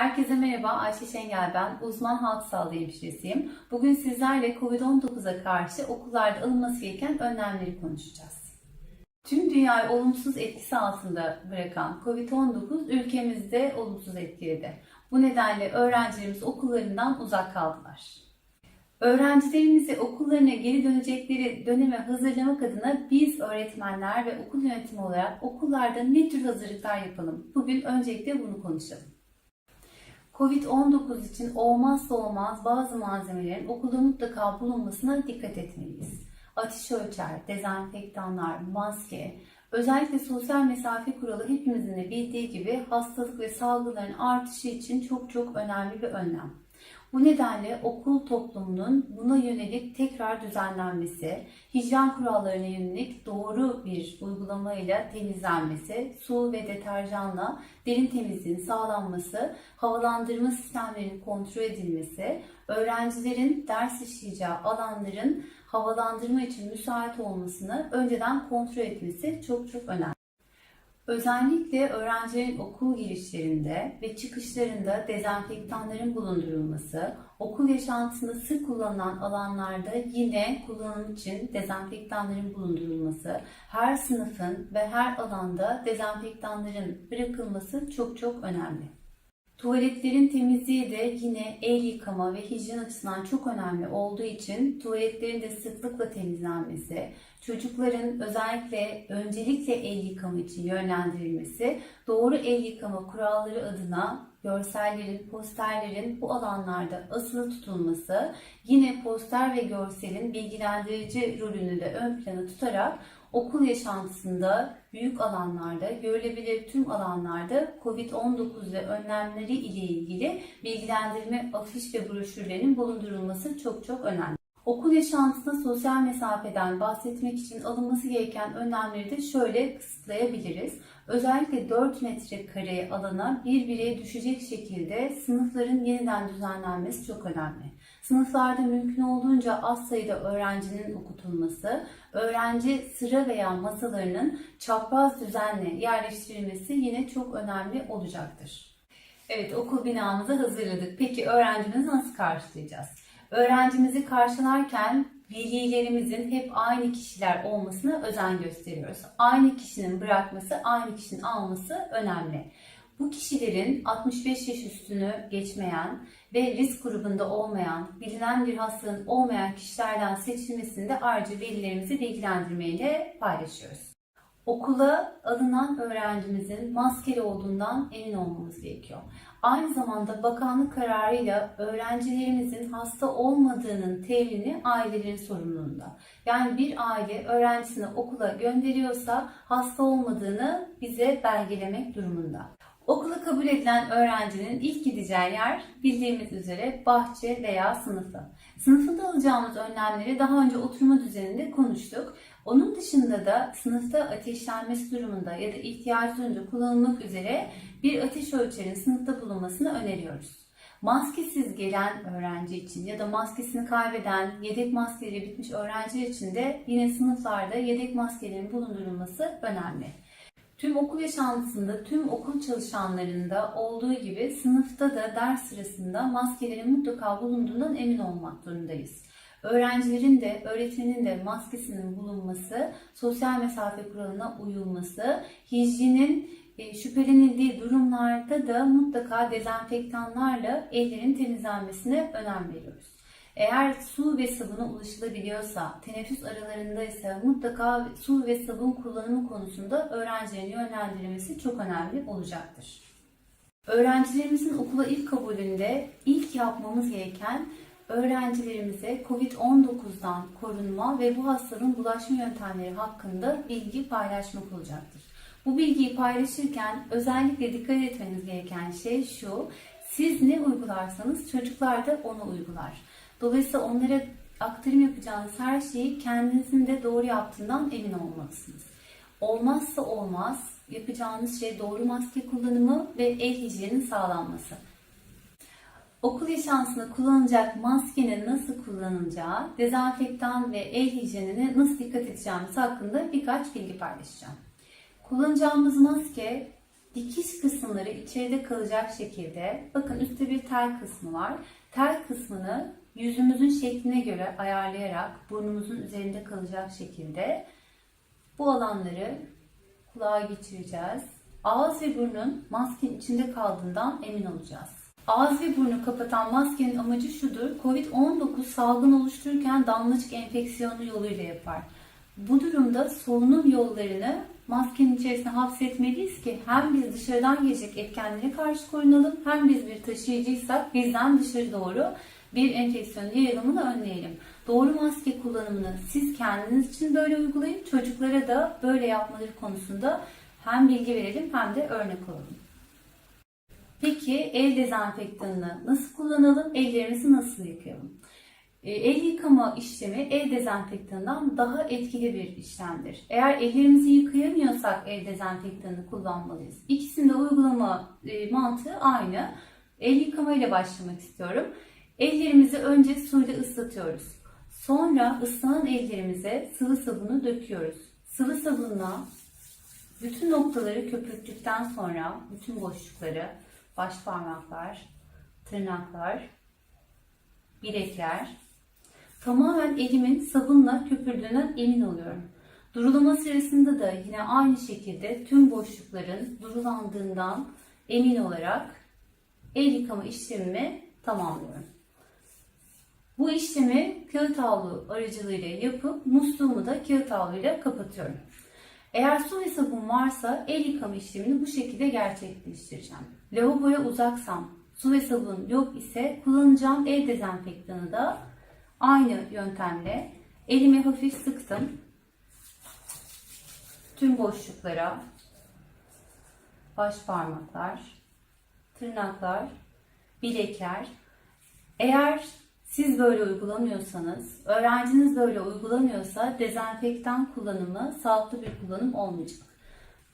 Herkese merhaba, Ayşe Şengel ben, uzman halk sağlığı hemşiresiyim. Bugün sizlerle COVID-19'a karşı okullarda alınması gereken önlemleri konuşacağız. Tüm dünyayı olumsuz etkisi altında bırakan COVID-19 ülkemizde olumsuz etkiledi. Bu nedenle öğrencilerimiz okullarından uzak kaldılar. Öğrencilerimizi okullarına geri dönecekleri döneme hazırlamak adına biz öğretmenler ve okul yönetimi olarak okullarda ne tür hazırlıklar yapalım? Bugün öncelikle bunu konuşalım. Covid-19 için olmazsa olmaz bazı malzemelerin okulda mutlaka bulunmasına dikkat etmeliyiz. Ateş ölçer, dezenfektanlar, maske, özellikle sosyal mesafe kuralı hepimizin de bildiği gibi hastalık ve salgınların artışı için çok çok önemli bir önlem. Bu nedenle okul toplumunun buna yönelik tekrar düzenlenmesi, hijyen kurallarına yönelik doğru bir uygulamayla temizlenmesi, su ve deterjanla derin temizliğin sağlanması, havalandırma sistemlerinin kontrol edilmesi, öğrencilerin ders işleyeceği alanların havalandırma için müsait olmasını önceden kontrol etmesi çok çok önemli. Özellikle öğrencilerin okul girişlerinde ve çıkışlarında dezenfektanların bulundurulması, okul yaşantısında sık kullanılan alanlarda yine kullanım için dezenfektanların bulundurulması, her sınıfın ve her alanda dezenfektanların bırakılması çok çok önemli. Tuvaletlerin temizliği de yine el yıkama ve hijyen açısından çok önemli olduğu için tuvaletlerin de sıklıkla temizlenmesi, çocukların özellikle öncelikle el yıkama için yönlendirilmesi, doğru el yıkama kuralları adına görsellerin, posterlerin bu alanlarda asılı tutulması, yine poster ve görselin bilgilendirici rolünü de ön plana tutarak okul yaşantısında büyük alanlarda, görülebilir tüm alanlarda COVID-19 ve önlemleri ile ilgili bilgilendirme afiş ve broşürlerin bulundurulması çok çok önemli. Okul yaşantısında sosyal mesafeden bahsetmek için alınması gereken önlemleri de şöyle kısıtlayabiliriz. Özellikle 4 metrekare alana bir bireye düşecek şekilde sınıfların yeniden düzenlenmesi çok önemli. Sınıflarda mümkün olduğunca az sayıda öğrencinin okutulması, öğrenci sıra veya masalarının çapraz düzenle yerleştirilmesi yine çok önemli olacaktır. Evet okul binamızı hazırladık. Peki öğrencimizi nasıl karşılayacağız? Öğrencimizi karşılarken velilerimizin hep aynı kişiler olmasına özen gösteriyoruz. Aynı kişinin bırakması, aynı kişinin alması önemli. Bu kişilerin 65 yaş üstünü geçmeyen ve risk grubunda olmayan, bilinen bir hastalığın olmayan kişilerden seçilmesini de ayrıca velilerimizi bilgilendirmeyle paylaşıyoruz. Okula alınan öğrencimizin maskeli olduğundan emin olmamız gerekiyor. Aynı zamanda bakanlık kararıyla öğrencilerimizin hasta olmadığının temelini ailelerin sorumluluğunda. Yani bir aile öğrencisini okula gönderiyorsa hasta olmadığını bize belgelemek durumunda. Okula kabul edilen öğrencinin ilk gideceği yer bildiğimiz üzere bahçe veya sınıfı. Sınıfında alacağımız önlemleri daha önce oturma düzeninde konuştuk. Onun dışında da sınıfta ateşlenmesi durumunda ya da ihtiyaç duyunca kullanılmak üzere bir ateş ölçerin sınıfta bulunmasını öneriyoruz. Maskesiz gelen öğrenci için ya da maskesini kaybeden, yedek maskeleri bitmiş öğrenciler için de yine sınıflarda yedek maskelerin bulundurulması önemli. Tüm okul yaşantısında, tüm okul çalışanlarında olduğu gibi sınıfta da ders sırasında maskelerin mutlaka bulunduğundan emin olmak zorundayız. Öğrencilerin de, öğretmenin de maskesinin bulunması, sosyal mesafe kuralına uyulması, hijyenin e, şüphelenildiği durumlarda da mutlaka dezenfektanlarla ellerin temizlenmesine önem veriyoruz. Eğer su ve sabuna ulaşılabiliyorsa, teneffüs aralarında ise mutlaka su ve sabun kullanımı konusunda öğrencilerin yönlendirilmesi çok önemli olacaktır. Öğrencilerimizin okula ilk kabulünde ilk yapmamız gereken öğrencilerimize COVID-19'dan korunma ve bu hastalığın bulaşma yöntemleri hakkında bilgi paylaşmak olacaktır. Bu bilgiyi paylaşırken özellikle dikkat etmeniz gereken şey şu, siz ne uygularsanız çocuklar da onu uygular. Dolayısıyla onlara aktarım yapacağınız her şeyi kendinizin de doğru yaptığından emin olmalısınız. Olmazsa olmaz yapacağınız şey doğru maske kullanımı ve el hijyeninin sağlanması. Okul yaşantısında kullanılacak maskenin nasıl kullanılacağı, dezenfektan ve el hijyenine nasıl dikkat edeceğimiz hakkında birkaç bilgi paylaşacağım. Kullanacağımız maske Dikiş kısımları içeride kalacak şekilde, bakın üstte bir tel kısmı var. Tel kısmını yüzümüzün şekline göre ayarlayarak burnumuzun üzerinde kalacak şekilde bu alanları kulağa geçireceğiz. Ağız ve burnun maskenin içinde kaldığından emin olacağız. Ağız ve burnu kapatan maskenin amacı şudur. Covid-19 salgın oluştururken damlacık enfeksiyonu yoluyla yapar. Bu durumda solunum yollarını maskenin içerisine hapsetmeliyiz ki hem biz dışarıdan gelecek etkenlere karşı korunalım hem biz bir taşıyıcıysak bizden dışarı doğru bir enfeksiyon yayılımını önleyelim. Doğru maske kullanımını siz kendiniz için böyle uygulayın. Çocuklara da böyle yapmaları konusunda hem bilgi verelim hem de örnek olalım. Peki el dezenfektanını nasıl kullanalım? Ellerimizi nasıl yıkayalım? E, El yıkama işlemi el dezenfektanından daha etkili bir işlemdir. Eğer ellerimizi yıkayamıyorsak el dezenfektanını kullanmalıyız. İkisinde uygulama e, mantığı aynı. El yıkama ile başlamak istiyorum. Ellerimizi önce suyla ıslatıyoruz. Sonra ıslanan ellerimize sıvı sabunu döküyoruz. Sıvı sabunla bütün noktaları köpürttükten sonra bütün boşlukları, baş parmaklar, tırnaklar, bilekler, tamamen elimin sabunla köpürdüğünden emin oluyorum. Durulama sırasında da yine aynı şekilde tüm boşlukların durulandığından emin olarak el yıkama işlemimi tamamlıyorum. Bu işlemi kağıt havlu aracılığıyla yapıp musluğumu da kağıt havluyla kapatıyorum. Eğer su ve sabun varsa el yıkama işlemini bu şekilde gerçekleştireceğim. Lavaboya uzaksam, su ve sabun yok ise kullanacağım el dezenfektanı da aynı yöntemle elimi hafif sıktım. Tüm boşluklara, baş parmaklar, tırnaklar, bilekler. Eğer siz böyle uygulamıyorsanız, öğrenciniz böyle uygulamıyorsa dezenfektan kullanımı sağlıklı bir kullanım olmayacak.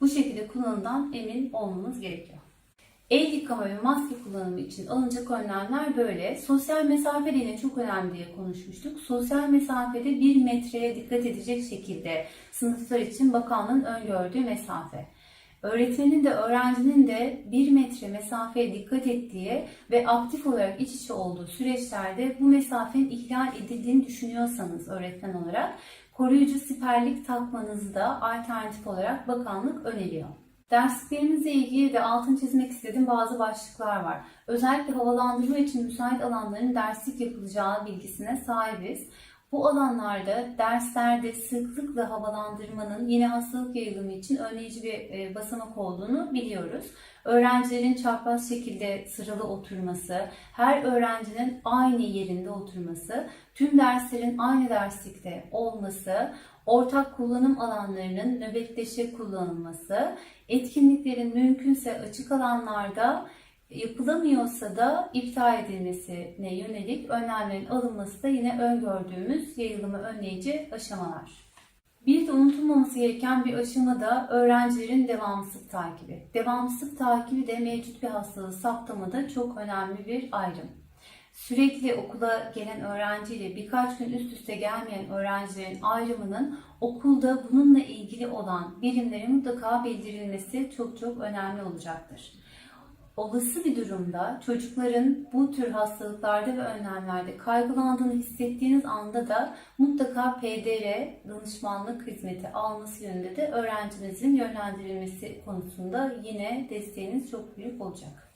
Bu şekilde kullanımdan emin olmamız gerekiyor. El yıkama ve maske kullanımı için alınacak önlemler böyle. Sosyal mesafe de yine çok önemli diye konuşmuştuk. Sosyal mesafede 1 metreye dikkat edecek şekilde sınıflar için bakanlığın öngördüğü mesafe. Öğretmenin de öğrencinin de 1 metre mesafeye dikkat ettiği ve aktif olarak iç içe olduğu süreçlerde bu mesafenin ihlal edildiğini düşünüyorsanız öğretmen olarak koruyucu siperlik takmanızı da alternatif olarak bakanlık öneriyor. Dersliklerimizle ilgili de altın çizmek istediğim bazı başlıklar var. Özellikle havalandırma için müsait alanların derslik yapılacağı bilgisine sahibiz. Bu alanlarda derslerde sıklıkla havalandırmanın yine hastalık yayılımı için önleyici bir e, basamak olduğunu biliyoruz. Öğrencilerin çapraz şekilde sıralı oturması, her öğrencinin aynı yerinde oturması, tüm derslerin aynı derslikte olması, ortak kullanım alanlarının nöbetleşe kullanılması, etkinliklerin mümkünse açık alanlarda yapılamıyorsa da iptal edilmesine yönelik önlemlerin alınması da yine öngördüğümüz yayılımı önleyici aşamalar. Bir de unutulmaması gereken bir aşama da öğrencilerin devamsızlık takibi. Devamsızlık takibi de mevcut bir hastalığı saptamada çok önemli bir ayrım. Sürekli okula gelen öğrenciyle birkaç gün üst üste gelmeyen öğrencilerin ayrımının okulda bununla ilgili olan birimlere mutlaka bildirilmesi çok çok önemli olacaktır. Olası bir durumda çocukların bu tür hastalıklarda ve önlemlerde kaygılandığını hissettiğiniz anda da mutlaka PDR danışmanlık hizmeti alması yönünde de öğrencinizin yönlendirilmesi konusunda yine desteğiniz çok büyük olacak.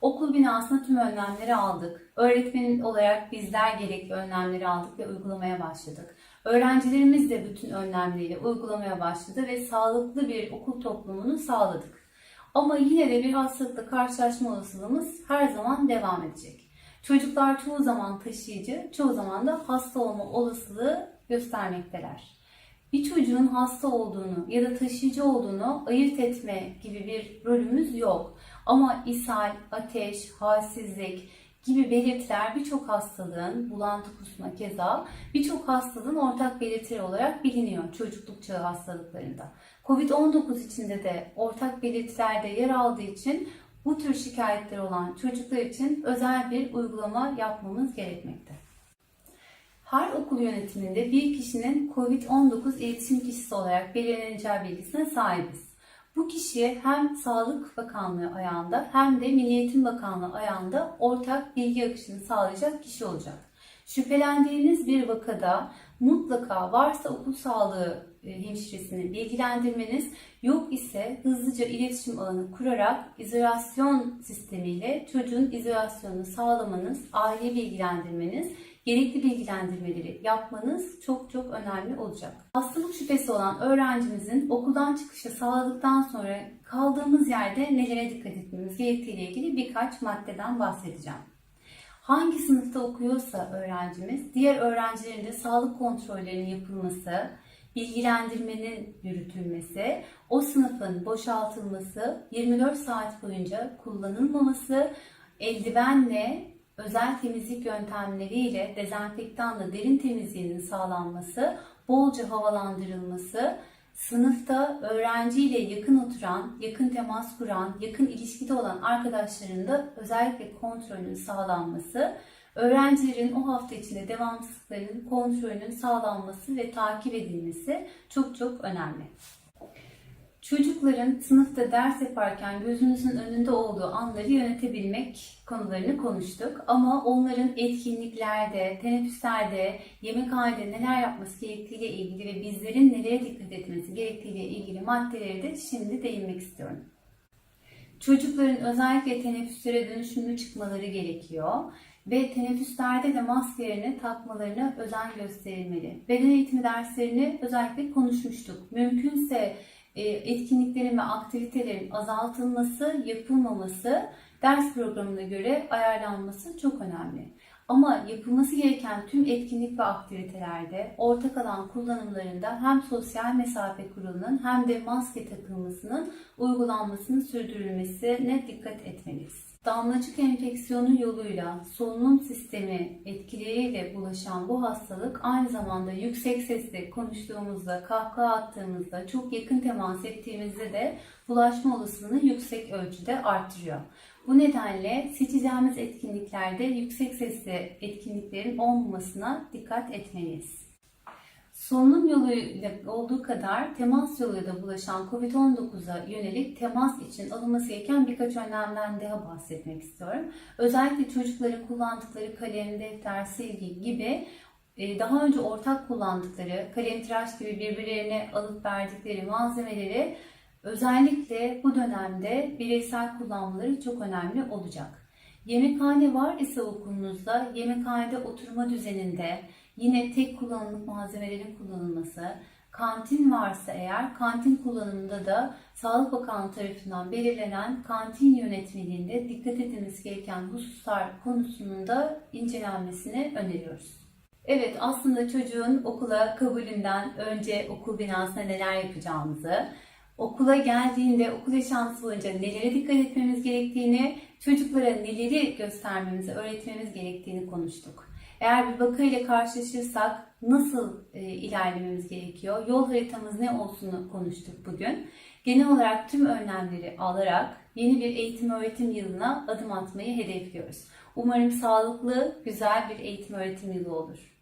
Okul binasına tüm önlemleri aldık. Öğretmen olarak bizler gerekli önlemleri aldık ve uygulamaya başladık. Öğrencilerimiz de bütün önlemleri uygulamaya başladı ve sağlıklı bir okul toplumunu sağladık. Ama yine de bir hastalıkla karşılaşma olasılığımız her zaman devam edecek. Çocuklar çoğu zaman taşıyıcı, çoğu zaman da hasta olma olasılığı göstermekteler. Bir çocuğun hasta olduğunu ya da taşıyıcı olduğunu ayırt etme gibi bir rolümüz yok. Ama ishal, ateş, halsizlik gibi belirtiler birçok hastalığın, bulantı kusma keza birçok hastalığın ortak belirtileri olarak biliniyor çocukluk çağı hastalıklarında. Covid-19 içinde de ortak belirtilerde yer aldığı için bu tür şikayetler olan çocuklar için özel bir uygulama yapmamız gerekmekte. Her okul yönetiminde bir kişinin COVID-19 iletişim kişisi olarak belirleneceği bilgisine sahibiz. Bu kişi hem Sağlık Bakanlığı ayağında hem de Milli Eğitim Bakanlığı ayağında ortak bilgi akışını sağlayacak kişi olacak. Şüphelendiğiniz bir vakada mutlaka varsa okul sağlığı e, hemşiresini bilgilendirmeniz, yok ise hızlıca iletişim ağını kurarak izolasyon sistemiyle çocuğun izolasyonunu sağlamanız, aile bilgilendirmeniz, gerekli bilgilendirmeleri yapmanız çok çok önemli olacak. Hastalık şüphesi olan öğrencimizin okuldan çıkışı sağladıktan sonra kaldığımız yerde nelere dikkat etmemiz gerektiği ile ilgili birkaç maddeden bahsedeceğim. Hangi sınıfta okuyorsa öğrencimiz, diğer öğrencilerin de sağlık kontrollerinin yapılması, bilgilendirmenin yürütülmesi, o sınıfın boşaltılması, 24 saat boyunca kullanılmaması, eldivenle, özel temizlik yöntemleriyle, dezenfektanla derin temizliğinin sağlanması, bolca havalandırılması, sınıfta öğrenciyle yakın oturan, yakın temas kuran, yakın ilişkide olan arkadaşların da özellikle kontrolünün sağlanması, öğrencilerin o hafta içinde devamsızlıklarının kontrolünün sağlanması ve takip edilmesi çok çok önemli. Çocukların sınıfta ders yaparken gözünüzün önünde olduğu anları yönetebilmek konularını konuştuk. Ama onların etkinliklerde, teneffüslerde, yemekhanede neler yapması gerektiğiyle ilgili ve bizlerin nelere dikkat etmesi gerektiğiyle ilgili maddeleri de şimdi değinmek istiyorum. Çocukların özellikle teneffüslere dönüşümlü çıkmaları gerekiyor ve teneffüslerde de maskelerini takmalarına özen gösterilmeli. Beden eğitimi derslerini özellikle konuşmuştuk. Mümkünse etkinliklerin ve aktivitelerin azaltılması, yapılmaması, ders programına göre ayarlanması çok önemli. Ama yapılması gereken tüm etkinlik ve aktivitelerde ortak alan kullanımlarında hem sosyal mesafe kurulunun hem de maske takılmasının uygulanmasının sürdürülmesine dikkat etmeliyiz. Damlacık enfeksiyonu yoluyla solunum sistemi etkileriyle bulaşan bu hastalık aynı zamanda yüksek sesle konuştuğumuzda, kahkaha attığımızda, çok yakın temas ettiğimizde de bulaşma olasılığını yüksek ölçüde artırıyor. Bu nedenle seçeceğimiz etkinliklerde yüksek sesli etkinliklerin olmamasına dikkat etmeliyiz. Solunum yoluyla olduğu kadar temas yoluyla da bulaşan COVID-19'a yönelik temas için alınması gereken birkaç önlemden daha bahsetmek istiyorum. Özellikle çocukların kullandıkları kalem, defter, silgi gibi e, daha önce ortak kullandıkları kalem tıraş gibi birbirlerine alıp verdikleri malzemeleri özellikle bu dönemde bireysel kullanmaları çok önemli olacak. Yemekhane var ise okulunuzda yemekhanede oturma düzeninde yine tek kullanımlık malzemelerin kullanılması, kantin varsa eğer kantin kullanımında da Sağlık Bakanlığı tarafından belirlenen kantin yönetmeliğinde dikkat edilmesi gereken hususlar konusunun da incelenmesini öneriyoruz. Evet aslında çocuğun okula kabulünden önce okul binasında neler yapacağımızı, okula geldiğinde okul yaşantısı boyunca nelere dikkat etmemiz gerektiğini, çocuklara neleri göstermemizi, öğretmemiz gerektiğini konuştuk. Eğer bir vaka ile karşılaşırsak nasıl e, ilerlememiz gerekiyor, yol haritamız ne olsun konuştuk bugün. Genel olarak tüm önlemleri alarak yeni bir eğitim öğretim yılına adım atmayı hedefliyoruz. Umarım sağlıklı, güzel bir eğitim öğretim yılı olur.